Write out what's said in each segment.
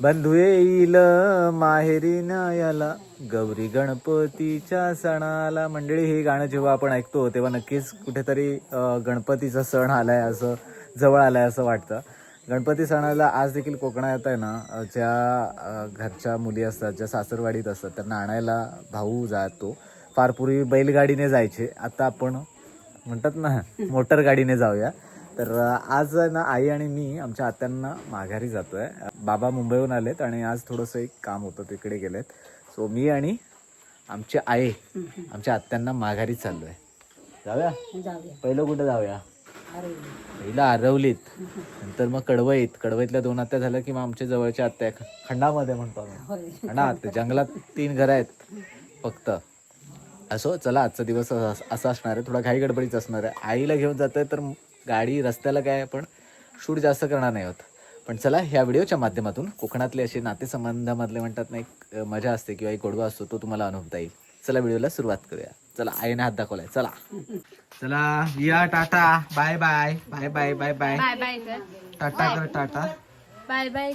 बंधू येईल माहेरी याला गौरी गणपतीच्या सणाला. मंडळी हे गाणं जेव्हा आपण ऐकतो तेव्हा नक्कीच कुठेतरी गणपतीचा सण आलाय असं जवळ आलाय असं वाटतं. गणपती सणाला आज देखील कोकणात आहे ना ज्या घरच्या मुली असतात ज्या सासरवाडीत असतात त्यांना आणायला भाऊ जातो. फार पूर्वी बैलगाडीने जायचे. आता आपण म्हणतात ना मोटर गाडीने जाऊया. तर आज ना आई आणि मी आमच्या आत्यांना माघारी जातोय. बाबा मुंबईहून आलेत आणि आज थोडंसं एक काम होतं तिकडे गेलेत. सो मी आणि आमचे आई आमच्या आत्यांना माघारी चाललोय. जाऊया? जाऊया. पहिलं कुठं जाऊया? पहिलं आरवलीत. नंतर मग कडवईत. कडवईतल्या दोन आत्या झाल्या की मग आमच्या जवळच्या आत्या खंडामध्ये म्हणतो खंडा ते जंगलात तीन घरं आहेत फक्त. असो चला आजचा दिवस असा असा असणार आहे. थोडा घाई गडबडीच असणार आहे. आईला घेऊन जात आहे तर गाडी रस्त्याला काय आपण शूट जास्त करणार नाही होत. पण चला ह्या व्हिडिओच्या माध्यमातून कोकणातले असे नातेसंबंधामधले म्हणतात ना एक मजा असते किंवा एक गोडवा असतो तो तुम्हाला अनुभवता येईल. चला व्हिडिओला सुरुवात करूया. चला आईने हात दाखवलाय. चला. चला या tata. Bye bye. Bye bye bye bye. Tata कर टाटा. बाय बाय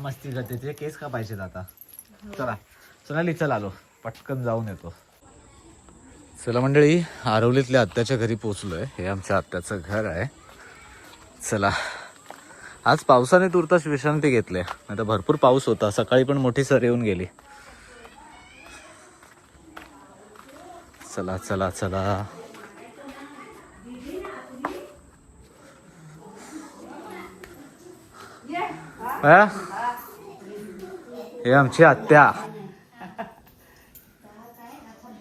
मस्ती करते. ते केस पाहिजेत आता? चला. सोनाली चला आलो. पटकन जाऊन येतो. चला मंडळी आरवलीतल्या आत्याच्या घरी पोचलोय हे आमच्या आत्याचं घर आहे. चला. आज पावसाने तुर्तास विश्रांती घेतली. नाही तर भरपूर पाऊस होता. सकाळी पण मोठी सर येऊन गेली. चला चला चला. हे आमची आत्या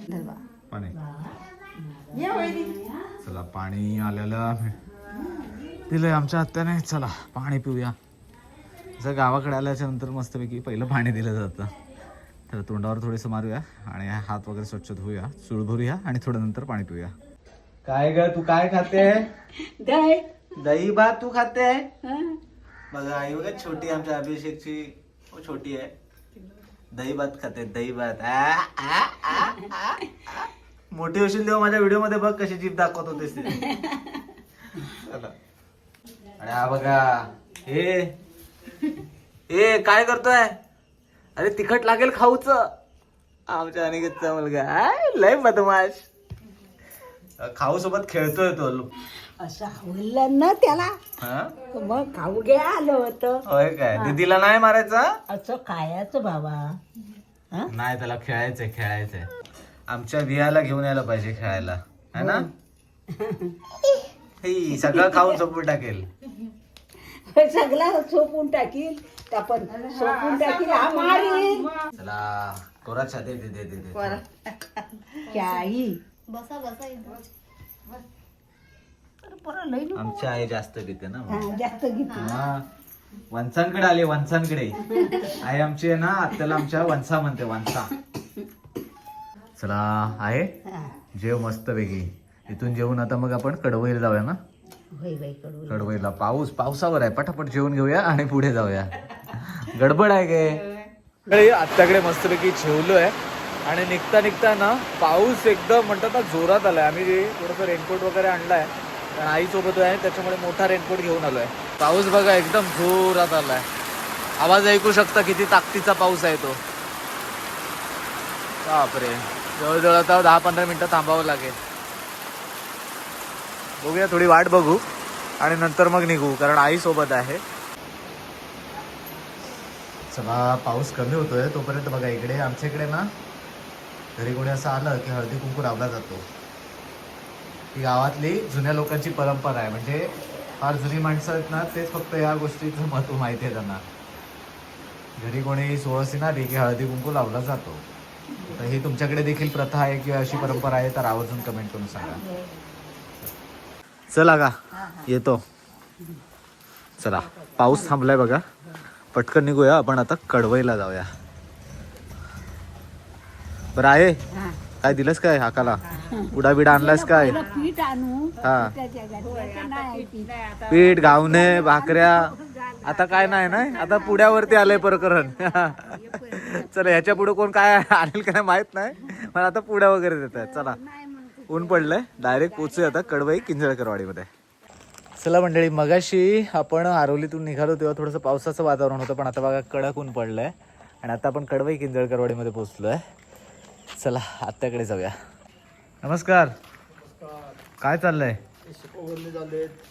धरवा पाणी चला आलेलं दिलंय आमच्या आत्याने चला पाणी पिऊया. जर गावाकडे आल्याच्यानंतर मस्तपैकी पहिलं पाणी दिलं जातं. तर तोंडावर थोडेसं मारूया आणि हात वगैरे स्वच्छ धुऊया चूळ भरूया आणि थोडं नंतर पाणी पिऊया. काय ग तू काय खाते? दही. भात तू खाते? बघा आई बघा छोटी आमच्या अभिषेकची छोटी आहे. दही भात खाते दही भात. मोठी होशील तेव्हा माझ्या व्हिडिओमध्ये बघ कशी जीभ दाखवत होतेस चला. आणि हा बघा. हे. हे काय करतोय? अरे तिखट लागेल खाऊच. आमच्या अनिकेतचा मुलगा. आय, लय बदमाश. खाऊ सोबत खेळतोय तो असं आवडलं ना त्याला. हा? मग खाऊ घ्या आलं होतं. होय काय? दीदीला नाही मारायचं? असं खायचं बाबा. हा? नाही त्याला खेळायचंय खेळायचंय. आमच्या वियाला घेऊन यायला पाहिजे खेळायला. है ना? हे सगळं खाऊन झोपून टाकेल. सगळा सोपून टाकील आपण सोपून टाकील हा मारील चला कोराच्या दे दे दे दे दे. काही. बसा बसा इथं. तर परत लई नको. आमची आई जास्त पिते ना हा, जास्त घेते हा. वंचांकडे आले वंचांकडे आई आमची आहे ना आत्याला आमच्या वंसा म्हणते वंसा चला आहे? हा. जेव मस्त पैकी. इथून जेवून आता मग आपण कडवईला जाऊया ना? कडवईला. पाऊस पावसावर आहे. पटापट जेवण घेऊया आणि पुढे जाऊया. गडबड आहे काय आत्याकडे मस्तपैकी जेवलोय. आणि निघता निघता ना पाऊस एकदम म्हणतात ना जोरात आलाय. आम्ही थोडंसं रेनकोट वगैरे आणलाय कारण आई सोबत आहे त्याच्यामुळे मोठा रेनकोट घेऊन आलोय. पाऊस बघा एकदम जोरात आलाय. आवाज ऐकू शकता किती ताकदीचा पाऊस आहे तो. बापरे. जवळजवळ आता दहा पंधरा मिनिटं थांबावं लागेल. बघूया थोडी वाट बघू आणि नंतर मग निघू कारण आई सोबत आहे. चला पाऊस कमी होतोय तोपर्यंत बघा इकडे आमच्या इकडे ना घरी कोणी असं आलं की हळदी कुंकू लावला जातो. ही गावातली जुन्या लोकांची परंपरा आहे म्हणजे फार जुनी माणसं आहेत ना तेच फक्त या गोष्टीचं महत्त्व माहिती आहे त्यांना. घरी कोणी सोळसी ना की हळदी कुंकू लावला जातो. तर ही तुमच्याकडे देखील प्रथा आहे किंवा अशी परंपरा आहे तर आवर्जून कमेंट करून सांगा. चला का? येतो. चला. पाऊस थांबलाय बघा. पटकन निघूया. आपण आता कडवईला जाऊया. बरं आहे. काय दिलंस काय हाकाला? उडा बिडा आणलास काय? हा. पीठ. घावणे भाकऱ्या. आता काय नाही ना आता पुण्यावरती आलंय प्रकरण. चला ह्याच्या पुढे कोण काय आणेल काय माहीत नाही. पण आता पुड्या वगैरे देत आहेत चला ऊन पडलंय. डायरेक्ट पोचूया आता कडवई किंजळकरवाडीमध्ये. चला मंडळी मगाशी आपण आरोलीतून निघालो तेव्हा थोडंसं पावसाचं वातावरण होतं पण आता बघा कडक ऊन पडलंय. आणि आता आपण कडवई किंजळकरवाडीमध्ये पोहोचलोय. चला आत्याकडे जाऊया. नमस्कार. काय चाललंय?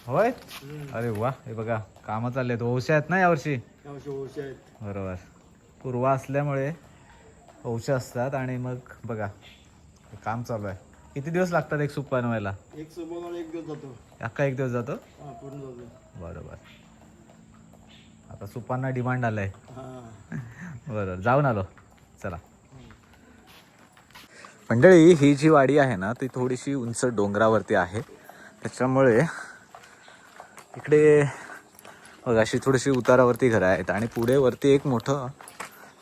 होय? अरे वा हे बघा कामं चालले आहेत औषध आहेत ना यावर्षी? बरोबर. पूर्वा असल्यामुळे औषध असतात आणि मग बघा काम चालू आहे. किती दिवस लागतात एक सूप बनवायला? एक एक दिवस जातो. अख्खा एक दिवस जातो? हा पूर्ण जातो. बरोबर. आता सुपांना डिमांड आलंय. हा. बरोबर जाऊन आलो. चला. मंडळी ही जी वाडी आहे ना ती थोडीशी उंच डोंगरावरती आहे. त्याच्यामुळे इकडे बघ अशी थोडीशी उतारावरती घरं आहेत आणि पुढे वरती एक मोठं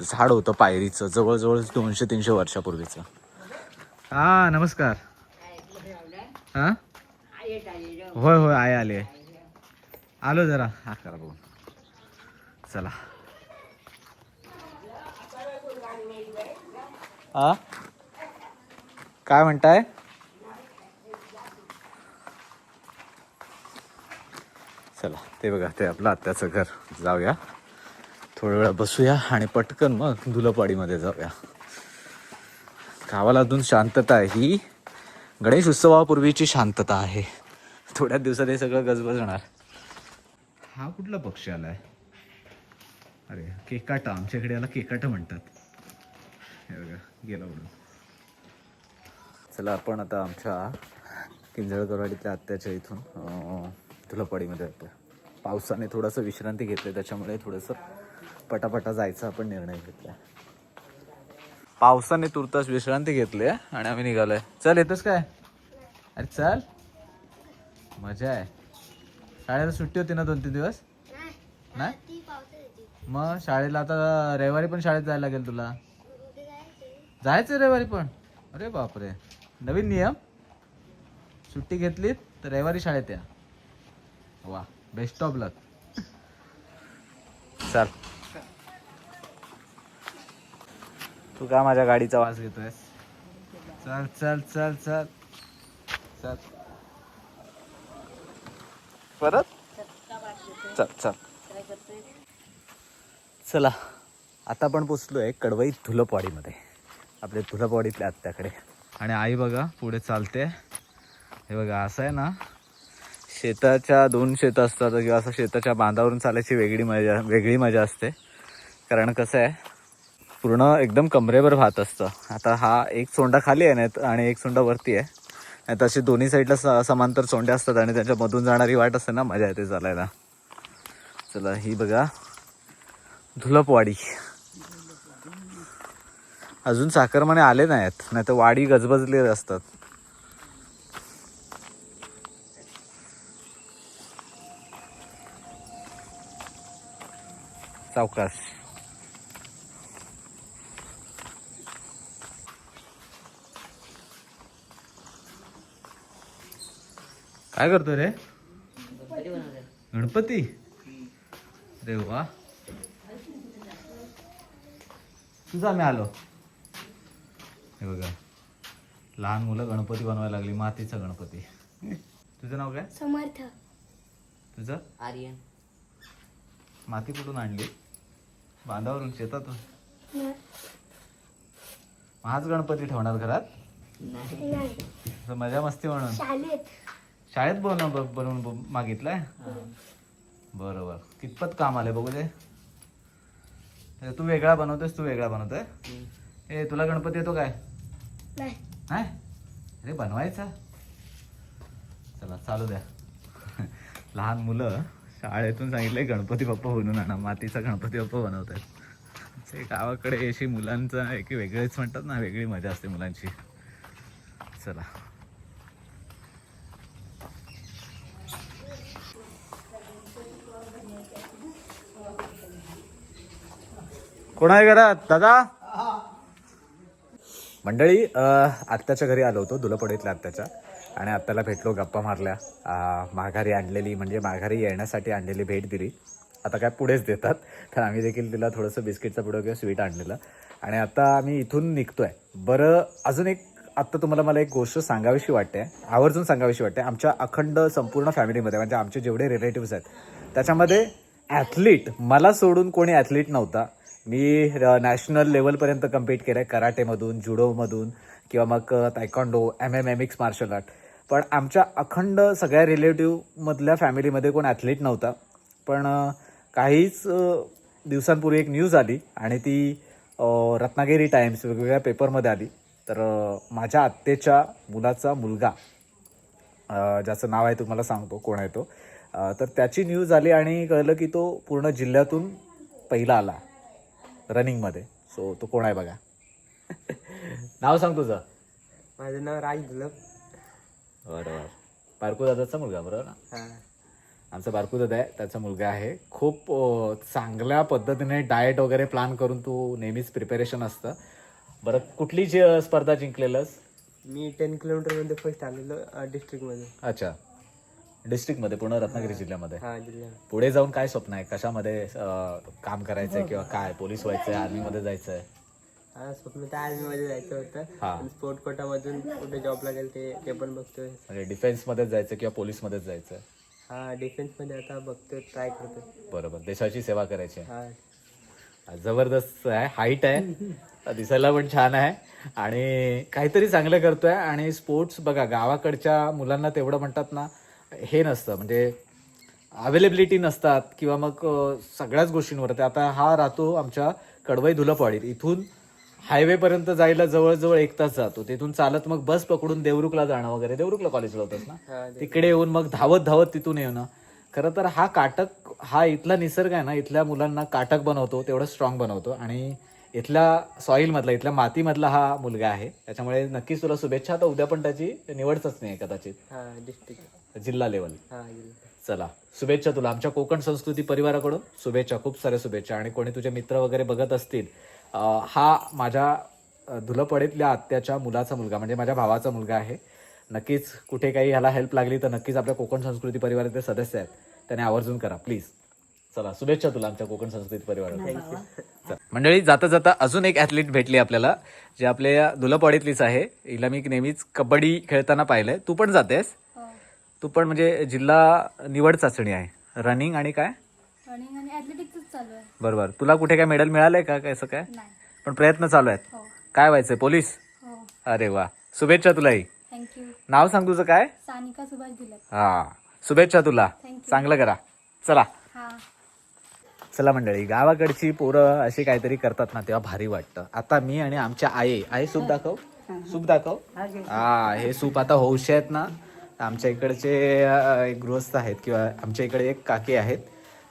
झाड होतं पायरीचं जवळजवळ दोनशे तीनशे वर्षापूर्वीचं. हा नमस्कार. हा? होय होय आहे आले. आलो जरा. हा करा बघून. चला. हा? काय म्हणताय? चला ते बघा ते आपलं आत्याचं घर. जाऊया. थोड्या वेळा बसूया आणि पटकन मग धुलपाडीमध्ये जाऊया. गावाला अजून शांतता आहे. ही गणेश उत्सवापूर्वीची शांतता आहे. थोड्याच दिवसात हे सगळं गजबजणार हा कुठला पक्षी आलाय? अरे केकाटा. आमच्याकडे याला केकाटा म्हणतात. हे बघा गेला उडून. चला आपण आता आमच्या किंजळकरवाडीतल्या आत्याच्या इथून धुलपाडीमध्ये येतो पावसाने थोडंसं विश्रांती घेतली त्याच्यामुळे थोडंसं पटापटा जायचा आपण निर्णय घेतला. पावसाने तुर्तास विश्रांती घेतली आहे आणि आम्ही निघालोय. चल येतोस काय? अरे चल. मजा आहे. शाळेला सुट्टी होती ना दोन तीन दिवस? नाही मग शाळेला आता रविवारी पण शाळेत जायला लागेल तुला. जायचं रविवारी पण. अरे बापरे. नवीन नियम. सुट्टी घेतली तर रविवारी शाळेत या. वा बेस्ट ऑफ लक चल. तू का माझ्या गाडीचा वास घेतोय? चल चल चल चल. चल. परत? चल चल. चला आता आपण पोचलो आहे कडवई धुलपवाडीमध्ये. आपल्या धुलपवाडीतल्या आत्याकडे. आणि आई बघा पुढे चालते. हे बघा असं आहे ना शेताच्या दोन शेतं असतात किंवा असं शेताच्या बांधावरून चालायची वेगळी मजा वेगळी मजा असते. कारण कसं आहे पूर्ण एकदम कमरेवर भात असतं. आता हा एक सोंडा खाली आहे ना आणि एक सोंडा वरती आहे. नाही तशी दोन्ही साईडला स समांतर सोंडे असतात आणि त्याच्यामधून जाणारी वाट असते ना मजा येते चालायला. चला ही बघा. धुलपवाडी. अजून साखरमाने आले नाहीत नाही तर वाडी गजबजले असतात. सावकाश. काय करतोय रे? गणपती? अरे वा. तुझा आम्ही आलो. हे बघा. लहान मुलं गणपती बनवायला लागली मातीचा गणपती. तुझं नाव काय? समर्थ. तुझं? आर्यन. माती कुठून आणली? बांधावरून शेतातून? मग हाच गणपती ठेवणार घरात? मजा मस्ती म्हणून. शाळेत बनव ब- बनवून मागितलाय? बरोबर. कितपत काम आलंय बघू दे. हे तू वेगळा बनवतोयस तू वेगळा बनवतोय. ए तुला गणपती येतो काय? नाही. अरे बनवायचा? चला चालू द्या. लहान मुलं शाळेतून सांगितलंय गणपती बाप्पा बनवून आणा. मातीचा गणपती बाप्पा बनवत आहेत ते गावाकडे अशी मुलांचं एक वेगळेच म्हणतात ना वेगळी मजा असते मुलांची. चला. कोण आहे घरात? दादा? मंडळी आत्ताच्या आत्याच्या घरी आलो होतो दुलपडीतल्या आत्याच्या. आणि आत्याला भेटलो गप्पा मारल्या. माघारी आणलेली म्हणजे माघारी येण्यासाठी आणलेली भेट दिली. आता काय पुढेच देतात. तर आम्ही देखील तिला थोडंसं बिस्किटचा पुढं किंवा स्वीट आणलेलं. आणि आता आम्ही इथून निघतोय. बरं अजून एक आत्ता तुम्हाला मला एक गोष्ट सांगावीशी वाटते. आवर्जून सांगावीशी वाटते. आमच्या अखंड संपूर्ण फॅमिलीमध्ये म्हणजे आमचे जेवढे रिलेटिव्स आहेत त्याच्यामध्ये ॲथलीट मला सोडून कोणी ॲथलीट नव्हता. मी नॅशनल लेवलपर्यंत कम्पीट केलं आहे कराटेमधून जुडोमधून किंवा मग taekwondo M M M X martial art पण आमच्या अखंड सगळ्या रिलेटिव्हमधल्या फॅमिलीमध्ये कोण ॲथलीट नव्हता. पण काहीच दिवसांपूर्वी एक न्यूज आली आणि ती रत्नागिरी टाइम्स वेगवेगळ्या पेपरमध्ये आली. तर माझ्या आत्तेच्या मुलाचा मुलगा ज्याचं नाव आहे तुम्हाला सांगतो कोण आहे तो. तर त्याची न्यूज आली आणि कळलं की तो पूर्ण जिल्ह्यातून पहिला आला. रनिंगमध्ये. सो तो कोण आहे बघा? नाव सांग तुझं. माझं नाव राज दुलभ. बरोबर बारकू दादाचा मुलगा बरोबर ना? हा. आमचा बारकू दादा आहे त्याचा मुलगा आहे. खूप अ, चांगल्या पद्धतीने डाएट वगैरे प्लॅन करून तू नेहमीच प्रिपेरेशन असतं. बरं कुठली जी अ, स्पर्धा जिंकलेलंस? मी टेन किलोमीटरमध्ये फर्स्ट आलेलो डिस्ट्रिक्टमध्ये अच्छा. डिस्ट्रिक्टमध्ये पूर्ण रत्नागिरी जिल्ह्यामध्ये. हा पुढे जाऊन काय स्वप्न आहे? कशामध्ये अ, काम करायचंय किंवा काय? पोलीस व्हायचंय आर्मीमध्ये जायचंय? हा स्वप्न तर आर्मीमध्ये जायचं हा. होतं स्पोर्ट कोटामधून कुठे जॉब लागेल ते ते पण बघतोय. म्हणजे डिफेन्समध्येच जायचं किंवा पोलीसमध्येच जायचं? हा डिफेन्समध्ये आता बघतोय ट्राय करतोय. बरोबर. देशाची सेवा करायची आहे. हा. जबरदस्त आहे. हाईट आहे. दिसायला पण छान आहे. आणि काहीतरी चांगलं करतोय. आणि स्पोर्ट्स बघा गावाकडच्या मुलांना तेवढं म्हणतात ना हे नसतं म्हणजे अवेलेबिलिटी नसतात किंवा मग सगळ्याच गोष्टींवर. ते आता हा राहतो आमच्या कडवई धुलपवाडीत इथून हायवेपर्यंत जायला जवळजवळ एक तास जातो. तिथून चालत मग बस पकडून देवरुखला जाणं वगैरे. देवरुखला कॉलेजला होतंस ना? तिकडे येऊन मग धावत धावत तिथून येणं. खरं तर हा काटक हा इथला निसर्ग आहे ना इथल्या मुलांना काटक बनवतो तेवढं स्ट्रॉंग बनवतो. आणि इथल्या सॉईलमधला इथल्या मातीमधला हा मुलगा आहे. त्याच्यामुळे नक्कीच तुला शुभेच्छा. आता उद्या पण त्याची निवडच नाही कदाचित. हा डिस्ट्रिक्ट जिल्हा लेवल चला शुभेच्छा तुला. आमच्या कोकण संस्कृती परिवाराकडून शुभेच्छा खूप साऱ्या शुभेच्छा. आणि कोणी तुझे मित्र वगैरे बघत असतील हा माझ्या धुलपडीतल्या आत्याच्या मुलाचा मुलगा म्हणजे माझ्या भावाचा मुलगा आहे. नक्कीच कुठे काही ह्याला हेल्प लागली तर नक्कीच आपल्या कोकण संस्कृती परिवाराचे सदस्य आहेत. त्याने आवर्जून करा प्लीज चला शुभेच्छा तुला आमच्या कोकण संस्कृती परिवाराला चल. मंडळी जाता जाता अजून एक ॲथलीट भेटली आपल्याला जे आपल्या दुलपवाडीतलीच आहे. हिला मी नेहमीच कबड्डी खेळताना पाहिलंय. तू पण जातेस? तू पण म्हणजे जिल्हा निवड चाचणी आहे. रनिंग आणि काय? रनिंग आणि ऍथलेटिक्सच चालू आहे. बरोबर. तुला कुठे काय मेडल मिळालंय का? कसं काय? नाही. पण प्रयत्न चालू आहेत. हो. काय व्हायचंय? पोलीस हो. अरे वा. शुभेच्छा तुलाही थँक्यू नाव सांग तुझं काय? सानिका सुभाष दिलत हा. शुभेच्छा तुला. थँक्यू चांगलं करा. चला. हा. चला मंडळी गावाकडची पोरं अशी काहीतरी करतात ना तेव्हा भारी वाटतं. आता मी आणि आमच्या आई आई सूप दाखव. सूप दाखव. हा हे सूप आता हौशी आहेत ना. आमच्या इकडचे एक गृहस्थ आहेत किंवा आमच्या इकडे एक काकी आहेत.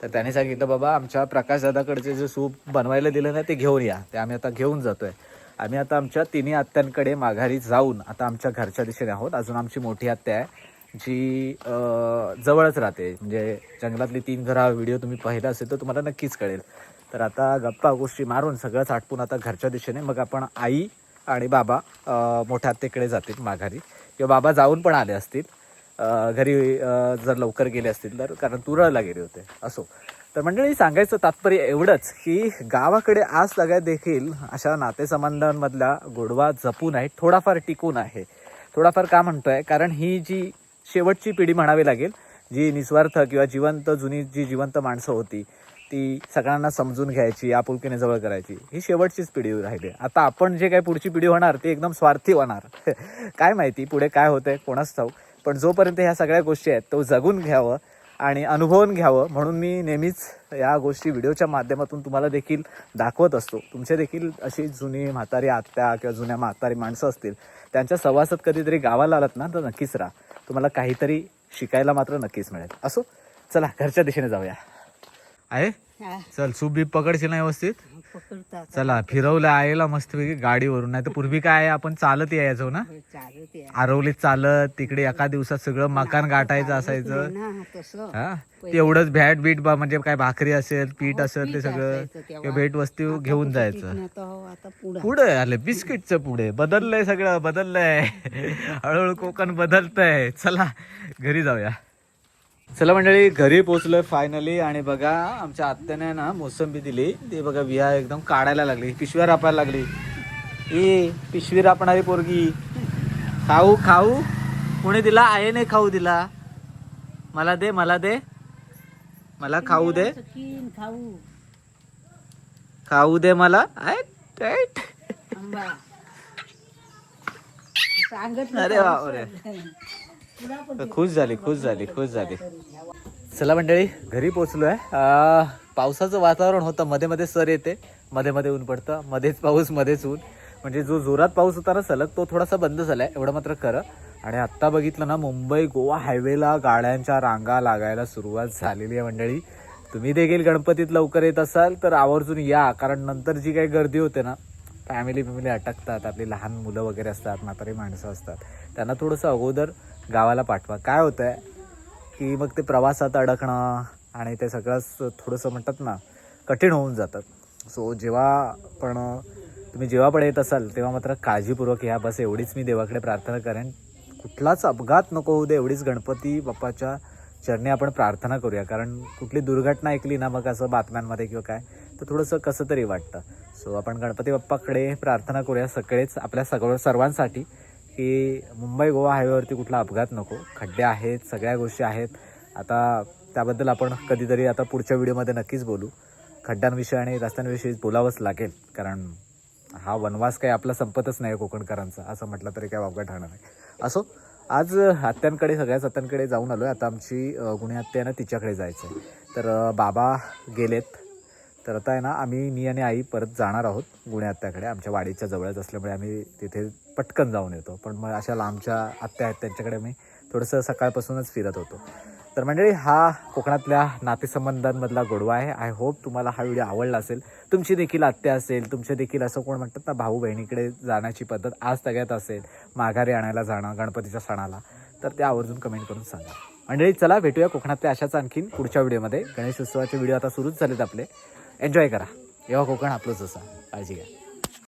तर त्याने सांगितलं बाबा आमच्या प्रकाश दादाकडचे जे सूप बनवायला दिलं ना ते घेऊन या. ते आम्ही आता घेऊन जातो आहे आम्ही आता आमच्या तिन्ही आत्यांकडे माघारी जाऊन आता आमच्या घरच्या दिशेने आहोत. अजून आमची मोठी आत्या आहे जी जवळच राहते. म्हणजे जंगलातली तीन घरं हा व्हिडिओ तुम्ही पाहिला असेल तर तुम्हाला नक्कीच कळेल. तर आता गप्पा गोष्टी मारून सगळंच आटपून आता घरच्या दिशेने. मग आपण आई आणि बाबा मोठ्या आत्तेकडे जातील माघारी. किंवा बाबा जाऊन पण आले असतील. घरी जर लवकर गेले असतील तर कारण तुरळला गेले होते असो. तर मंडळी सांगायचं तात्पर्य एवढंच की गावाकडे आज सगळ्या देखील अशा नातेसंबंधांमधला गोडवा जपून आहे थोडाफार टिकून आहे. थोडाफार का म्हणतोय? कारण ही जी शेवटची पिढी म्हणावी लागेल जी निस्वार्थ किंवा जिवंत जुनी जी जिवंत माणसं होती ती सगळ्यांना समजून घ्यायची आपुलकीने जवळ करायची. ही शेवटचीच पिढी राहिली. आता आपण जे काही पुढची पिढी होणार ती एकदम स्वार्थी होणार. काय माहिती पुढे काय होतंय कोणाच ठाऊ पण जोपर्यंत ह्या सगळ्या गोष्टी आहेत तो जगून घ्यावं आणि अनुभवून घ्यावं म्हणून मी नेहमीच या गोष्टी व्हिडिओच्या माध्यमातून तुम्हाला देखील दाखवत असतो. तुमचे देखील अशी जुनी म्हातारी आत्या किंवा जुन्या म्हातारी माणसं असतील त्यांच्या सवासात कधीतरी गावाला आलात ना तर नक्कीच राहा. तुम्हाला काहीतरी शिकायला मात्र नक्कीच मिळेल. असो? चला घरच्या दिशेने जाऊया. आहे? हा, चल सूप बीप पकडशील ना व्यवस्थित? चला फिरवलं आईला मस्तपैकी गाडीवरून. नाही तर पूर्वी काय आहे, आपण चालत यायचो ना? या. आरवलीत चालत तिकडे एका दिवसात सगळं मकान गाठायचं असायचं. हा? तेवढंच भॅट बीट बा म्हणजे काय भाकरी असेल पीठ असेल ते सगळं भेट वस्तू घेऊन जायचं. हो, पुढे. आले बिस्किटचं पुढे बदललंय सगळं बदललंय. हळूहळू कोकण बदलतंय. चला घरी जाऊया. चला मंडळी घरी पोचलोय फायनली आणि बघा आमच्या आत्याने ना मोसंबी दिली. ती बघा विहा एकदम काढायला लागली. पिशव्या रापायला लागली. ए पिशवी रापणारी पोरगी. खाऊ खाऊ. कोणी दिला? आईने खाऊ दिला. मला दे मला दे. मला खाऊ दे. खाऊ खाऊ दे मला. अरे बापरे. खुश झाली खुश झाली खुश झाली. चला मंडळी घरी पोचलो आहे पावसाचं वातावरण होतं. मध्ये मध्ये सर येते मध्ये मध्ये ऊन पडतं मध्येच पाऊस मध्येच ऊन. म्हणजे जो जोरात पाऊस होता ना सलग तो थोडासा बंद झालाय एवढं मात्र खरं. आणि आत्ता बघितलं ना मुंबई गोवा हायवेला गाड्यांच्या रांगा लागायला सुरुवात झालेली आहे मंडळी. तुम्ही देखील गणपतीत लवकर येत असाल तर आवर्जून या. कारण नंतर जी काही गर्दी होते ना फॅमिली फॅमिली अटकतात आपली लहान मुलं वगैरे असतात म्हातारी माणसं असतात. त्यांना थोडंसं अगोदर गावाला पाठवा. काय होतं आहे की मग ते प्रवासात अडकणं आणि ते सगळंच थोडंसं म्हणतात ना कठीण होऊन जातं सो जेव्हा पण तुम्ही जेव्हा पण येत असाल तेव्हा मात्र काळजीपूर्वक या बस एवढीच मी देवाकडे प्रार्थना करेन. कुठलाच अपघात नको होऊ दे एवढीच गणपती बाप्पाच्या चरणी आपण प्रार्थना करूया. कारण कुठली दुर्घटना ऐकली ना मग असं बातम्यांमध्ये किंवा काय तर थोडंसं कसं तरी वाटतं. सो आपण गणपती बाप्पाकडे प्रार्थना करूया सगळेच आपल्या सगळं सर्वांसाठी. की मुंबई गोवा हायवेवरती कुठला अपघात नको. खड्डे आहेत सगळ्या गोष्टी आहेत. आता त्याबद्दल आपण कधीतरी आता पुढच्या व्हिडिओमध्ये नक्कीच बोलू. खड्ड्यांविषयी आणि रस्त्यांविषयी बोलावंच लागेल कारण हा वनवास काही आपला संपतच नाही कोकणकरांचा असं म्हटलं तरी काय वावगं ठरणार नाही. असो आज आत्यांकडे सगळ्याच आत्यांकडे जाऊन आलो आहे आता आमची अ, गुणी आत्या आहे ना तिच्याकडे जायचं आहे तर बाबा गेलेत. तर आता आहे ना आम्ही मी आणि आई परत जाणार आहोत गुणे आत्याकडे. आमच्या वाडीच्या जवळच असल्यामुळे आम्ही तिथे पटकन जाऊन येतो. पण मग अशा लांबच्या आत्या आहेत त्यांच्याकडे मी थोडंसं सकाळपासूनच फिरत होतो. तर मंडळी हा कोकणातल्या नातेसंबंधांमधला गोडवा आहे. आय होप तुम्हाला हा व्हिडिओ आवडला असेल. तुमची देखील आत्या असेल. तुमचे देखील असं कोण म्हणतात ना भाऊ बहिणीकडे जाण्याची पद्धत आज सगळ्यात असेल. माघारी आणायला जाणं गणपतीच्या सणाला. तर ते आवर्जून कमेंट करून सांगा. मंडळी चला भेटूया कोकणातल्या अशाच आणखीन पुढच्या व्हिडिओमध्ये. गणेश उत्सवाचे व्हिडिओ आता सुरूच झालेत आपले. एन्जॉय करा. एव्हा कोकण आपलंच असं. काळजी घ्या.